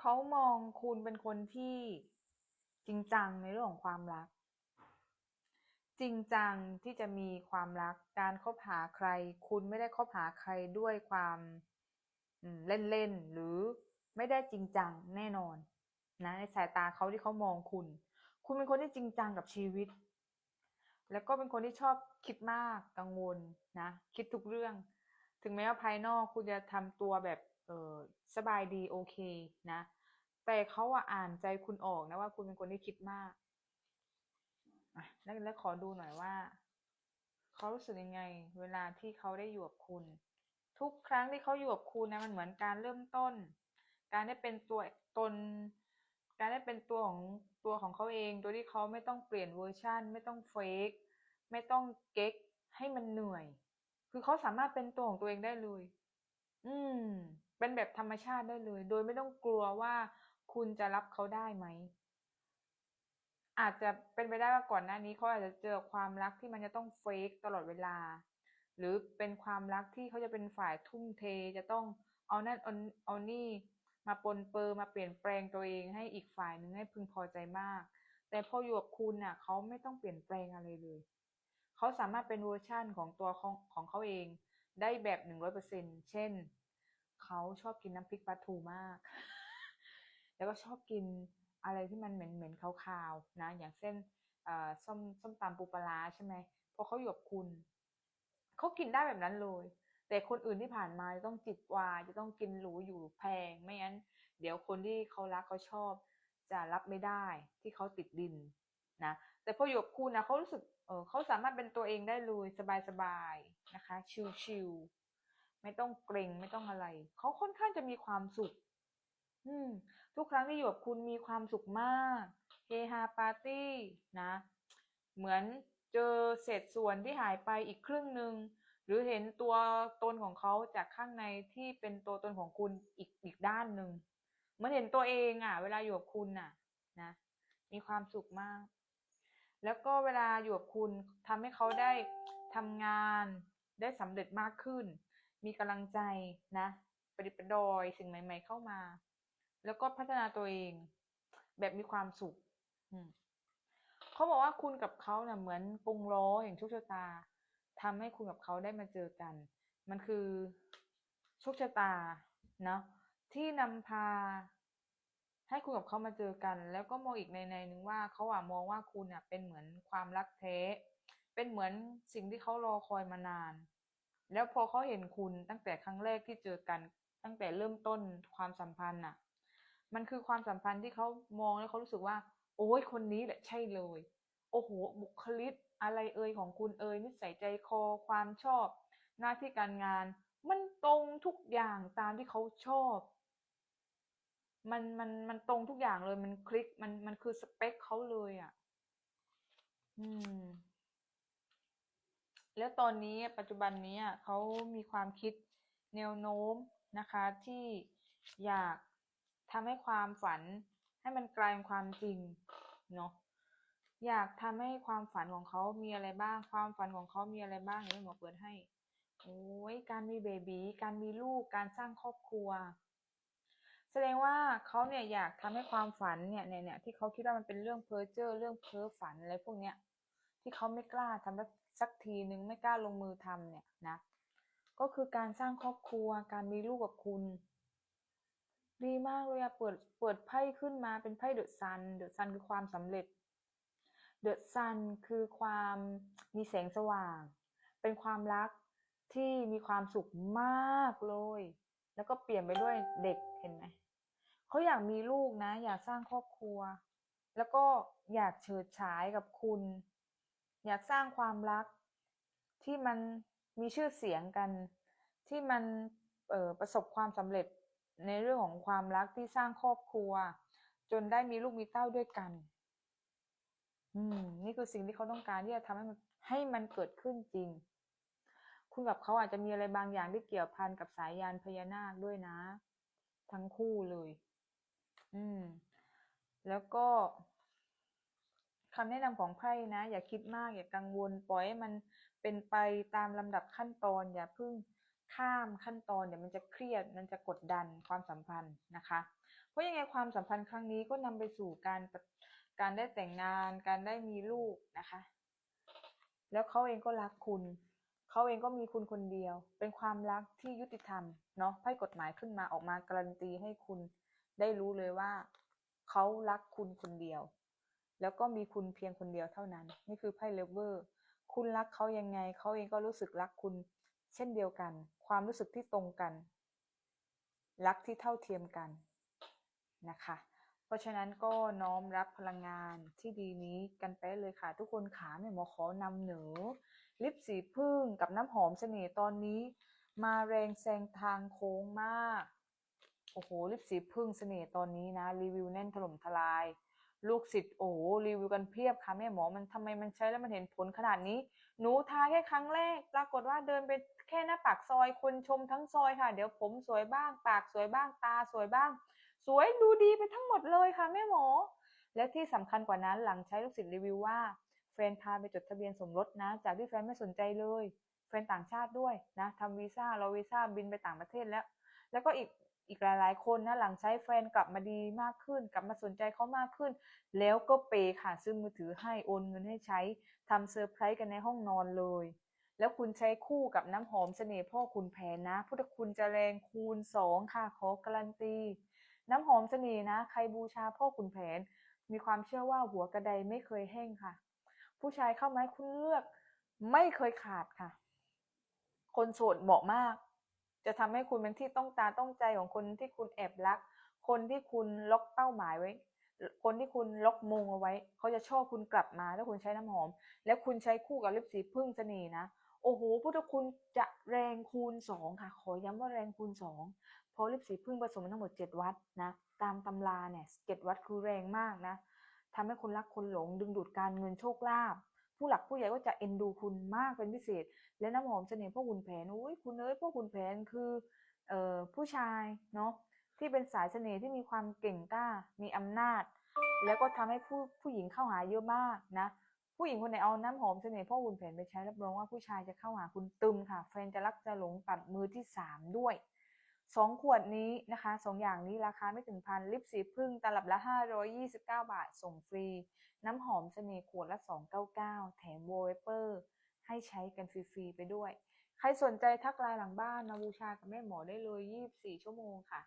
เขามองคุณเป็นคนที่จริงจังในเรื่องของความรัก จริงจังที่จะมีความรักการคบหาใคร คุณไม่ได้คบหาใครด้วยความเล่นๆหรือไม่ได้จริงจังแน่นอนนะในสายตาเขาที่เขามองคุณ คุณเป็นคนที่จริงจังกับชีวิต แล้วก็เป็นคนที่ชอบคิดมากกังวลนะ คิดทุกเรื่อง ถึงแม้ว่าภายนอกคุณจะทำตัวแบบ ออสบายดีโอเคนะ แต่เขาอะอ่านใจคุณออกนะว่าคุณเป็นคนที่คิดมากอะแล้วแล้วขอดูหน่อยว่าเขารู้สึกยังไง เวลาที่เขาได้อยู่กับคุณ ทุกครั้งที่เขาอยู่กับคุณนะมันเหมือนการเริ่มต้น การได้เป็นตัวตน การได้เป็นตัวของตัวของเขาเอง โดยที่เขาไม่ต้องเปลี่ยนเวอร์ชันไม่ต้องเฟกไม่ต้องเก๊กให้มันเหนื่อย คือเขาสามารถเป็นตัวของตัวเองได้เลย อืม เป็นแบบธรรมชาติได้เลย โดยไม่ต้องกลัวว่าคุณจะรับเขาได้ไหม อาจจะเป็นไปได้ว่าก่อนหน้านี้เขาอาจจะเจอความรักที่มันจะต้องเฟกตลอดเวลา หรือเป็นความรักที่เขาจะเป็นฝ่ายทุ่มเทจะต้องเอานั่นเอานี่มาปนเปื้อมาเปลี่ยนแปลงตัวเองให้อีกฝ่ายหนึ่งให้พึงพอใจมาก แต่พออยู่กับคุณน่ะเขาไม่ต้องเปลี่ยนแปลงอะไรเลย เขาสามารถเป็นเวอร์ชั่นของตัวของของเขาเองได้แบบหนึ่งร้อยเปอร์เซ็นเช่น เขาชอบกินน้ำพริกปลาทูมาก แล้วก็ชอบกินอะไรที่มันเหม็นเหม็นคาวๆนะ อย่างเช่นส้มส้มตำปูปลาใช่ไหมพอเขาอยู่กับคุณ เขากินได้แบบนั้นเลย แต่คนอื่นที่ผ่านมาจะต้องจิบวายจะต้องกินหรูอยู่แพง ไม่งั้น เดี๋ยวคนที่เขารักเขาชอบ จะรับไม่ได้ที่เขาติดดินนะ แต่พออยู่กับคุณนะเขารู้สึกเออเขาสามารถเป็นตัวเองได้เลยสบายๆนะคะ ชิลๆ ไม่ต้องเกรงไม่ต้องอะไร เขาค่อนข้างจะมีความสุข อืม ทุกครั้งที่อยู่กับคุณมีความสุขมากเฮฮาปาร์ตี้นะ เหมือนเจอเศษส่วนที่หายไปอีกครึ่งหนึ่งหรือเห็นตัวตนของเขาจากข้างในที่เป็นตัวตนของคุณอีกอีกด้านหนึ่งเหมือนเห็นตัวเองอะ เวลาอยู่กับคุณน่ะ นะ มีความสุขมาก แล้วก็เวลาอยู่กับคุณทำให้เขาได้ทำงานได้สำเร็จมากขึ้น มีกำลังใจนะปฏิปดอยสิ่งใหม่ ๆ เข้ามา แล้วก็พัฒนาตัวเอง แบบมีความสุขเขาบอกว่าคุณกับเขาเนะ่ยเหมือนปรุงล้ออย่างโชคชะตาทำให้คุณกับเขาได้มาเจอกัน มันคือโชคชะตาเนาะที่นำพา ให้คุณกับเขามาเจอกัน แล้วก็มองอีกในในนึงว่าเขาอะมองว่าคุณอะเป็นเหมือนความรักแท้ เป็นเหมือนสิ่งที่เขารอคอยมานาน แล้วพอเขาเห็นคุณตั้งแต่ครั้งแรกที่เจอกัน ตั้งแต่เริ่มต้นความสัมพันธ์อะ มันคือความสัมพันธ์ที่เขามองแล้วเขารู้สึกว่า โอ้ยคนนี้แหละใช่เลย โอ้โหบุคลิกอะไรเอ่ยของคุณเอ่ยนิสัยใจคอความชอบ หน้าที่การงาน มันตรงทุกอย่างตามที่เขาชอบ มันมันมันตรงทุกอย่างเลยมันคลิกมันมันคือสเปคเขาเลยอะ่ะ อืม แล้วตอนนี้ปัจจุบันนี้เขามีความคิดแนวโน้มนะคะที่อยากทำให้ความฝันให้มันกลายเป็นความจริงเนาะอยากทำให้ความฝันของเขามีอะไรบ้าง ความฝันของเขามีอะไรบ้างเดี๋ยวหมอเปิดให้โอ้ยการมีเบบีการมีลูกการสร้างครอบครัว แสดงว่าเขาเนี่ยอยากทำให้ความฝันเนี่ยเนี่ยเนี่ยที่เขาคิดว่ามันเป็นเรื่องเพ้อเจ้อเรื่องเพ้อฝันอะไรพวกเนี้ย ที่เขาไม่กล้าทำสักทีนึงไม่กล้าลงมือทำเนี่ยนะ ก็คือการสร้างครอบครัวการมีลูกกับคุณ ดีมากเลยอะเปิดเปิดไพ่ขึ้นมาเป็นไพ่เดอะซันเดอะซันคือความสำเร็จเดอะซันคือความมีแสงสว่าง เป็นความรักที่มีความสุขมากเลย แล้วก็เปลี่ยนไปด้วยเด็กเห็นไหมเขาอยากมีลูกนะ อยากสร้างครอบครัว แล้วก็อยากเฉิดฉายกับคุณ อยากสร้างความรักที่มันมีชื่อเสียงกัน ที่มันประสบความสำเร็จในเรื่องของความรักที่สร้างครอบครัว จนได้มีลูกมีเต้าด้วยกัน อืม นี่คือสิ่งที่เขาต้องการที่จะทำให้มันให้มันเกิดขึ้นจริง คุณกับเขาอาจจะมีอะไรบางอย่างที่เกี่ยวพันกับสายยานพญานาคด้วยนะ ทั้งคู่เลย อืม แล้วก็ คำแนะนำของไพ่นะ อย่าคิดมาก อย่ากังวล ปล่อยให้มันเป็นไปตามลำดับขั้นตอน อย่าเพิ่งข้ามขั้นตอนเดี๋ยวมันจะเครียด มันจะกดดันความสัมพันธ์นะคะ เพราะยังไงความสัมพันธ์ครั้งนี้ก็นำไปสู่การการได้แต่งงาน การได้มีลูกนะคะ แล้วเขาเองก็รักคุณ เขาเองก็มีคุณคนเดียว เป็นความรักที่ยุติธรรมเนาะไพ่กฎหมายขึ้นมาออกมาการันตีให้คุณได้รู้เลยว่า เขารักคุณคนเดียว แล้วก็มีคุณเพียงคนเดียวเท่านั้น นี่คือไพ่เลเวอร์คุณรักเขายังไงเขาเองก็รู้สึกรักคุณ เช่นเดียวกัน ความรู้สึกที่ตรงกัน รักที่เท่าเทียมกันนะคะ เพราะฉะนั้นก็น้อมรับพลังงานที่ดีนี้กันไปเลยค่ะ ทุกคนขาแม่หมอขอนำเหนอลิปสีพึ่งกับน้ำหอมเสน่ห์ตอนนี้ มาแรงแซงทางโค้งมาก โอ้โหลิปสีพึ่งเสน่ห์ตอนนี้นะ รีวิวแน่นถล่มทลาย ลูกศิษย์โอ้รีวิวกันเพียบค่ะแม่หมอมันทำไมมันใช้แล้วมันเห็นผลขนาดนี้ หนูทาแค่ครั้งแรก ปรากฏว่าเดินไปแค่หน้าปากซอยคนชมทั้งซอยค่ะ เดี๋ยวผมสวยบ้าง ปากสวยบ้างตาสวยบ้าง สวยดูดีไปทั้งหมดเลยค่ะแม่หมอ และที่สำคัญกว่านั้นหลังใช้ลูกศิษย์รีวิวว่าแฟนพาไปจดทะเบียนสมรสนะ จากที่แฟนไม่สนใจเลยแฟนต่างชาติด้วยนะทำวีซ่าเรอวีซ่าบินไปต่างประเทศแล้ว แล้วก็อีก อีกหลายๆ คนนะหลังใช้แฟนกลับมาดีมากขึ้น กลับมาสนใจเขามากขึ้น แล้วก็เปย์ค่ะซื้อมือถือให้โอนเงินให้ใช้ทำเซอร์ไพรส์กันในห้องนอนเลย แล้วคุณใช้คู่กับน้ำหอมเสน่ห์พ่อคุณแผนนะ พุทธคุณจะแรงคูณสองค่ะขอการันตี น้ำหอมเสน่ห์นะ ใครบูชาพ่อคุณแผน มีความเชื่อว่าหัวกระไดไม่เคยแห้งค่ะ ผู้ชายเข้ามาให้คุณเลือก ไม่เคยขาดค่ะ คนโสดเหมาะมาก จะทำให้คุณเป็นที่ต้องตาต้องใจของคนที่คุณแอบรัก คนที่คุณล็อกเป้าหมายไว้ คนที่คุณล็อกมงเอาไว้ เขาจะชอบคุณกลับมาถ้าคุณใช้น้ำหอม แล้วคุณใช้คู่กับลิปสีพึ่งเสน่ห์นะโอ้โหพุทธคุณจะแรงคูณสองค่ะ ขอย้ำว่าแรงคูณสองเพราะลิปสีพึ่งผสมทั้งหมดเจ็ดวัตนะตามตำราเนี่ยเจ็ดวัตคือแรงมากนะทำให้คนรักคนหลงดึงดูดการเงินโชคลาภ ผู้หลักผู้ใหญ่ก็จะเอ็นดูคุณมากเป็นพิเศษ และน้ำหอมเสน่ห์พ่อขุนแผนอุ้ยคุณเอ้ยพ่อขุนแผนคือเอ่อผู้ชายเนาะที่เป็นสายเสน่ห์ที่มีความเก่งกล้า มีอำนาจ แล้วก็ทำให้ผู้ผู้หญิงเข้าหาเยอะมากนะ ผู้หญิงคนไหนเอาน้ำหอมเสน่ห์พ่อขุนแผนไปใช้รับรองว่าผู้ชายจะเข้าหาคุณตึมค่ะ แฟนจะรักจะหลงตัดมือที่สามด้วย สองขวดนี้นะคะสองอย่างนี้ราคาไม่ถึงพันลิปสีพึ่งตลับละ 529 บาท ส่งฟรี น้ำหอมเสน่ห์ขวดละ 299 แถมโวเวเปอร์ ให้ใช้กันฟรีๆไปด้วย ใครสนใจทักไลน์หลังบ้านมาบูชากับแม่หมอได้เลย 24 ชั่วโมงค่ะ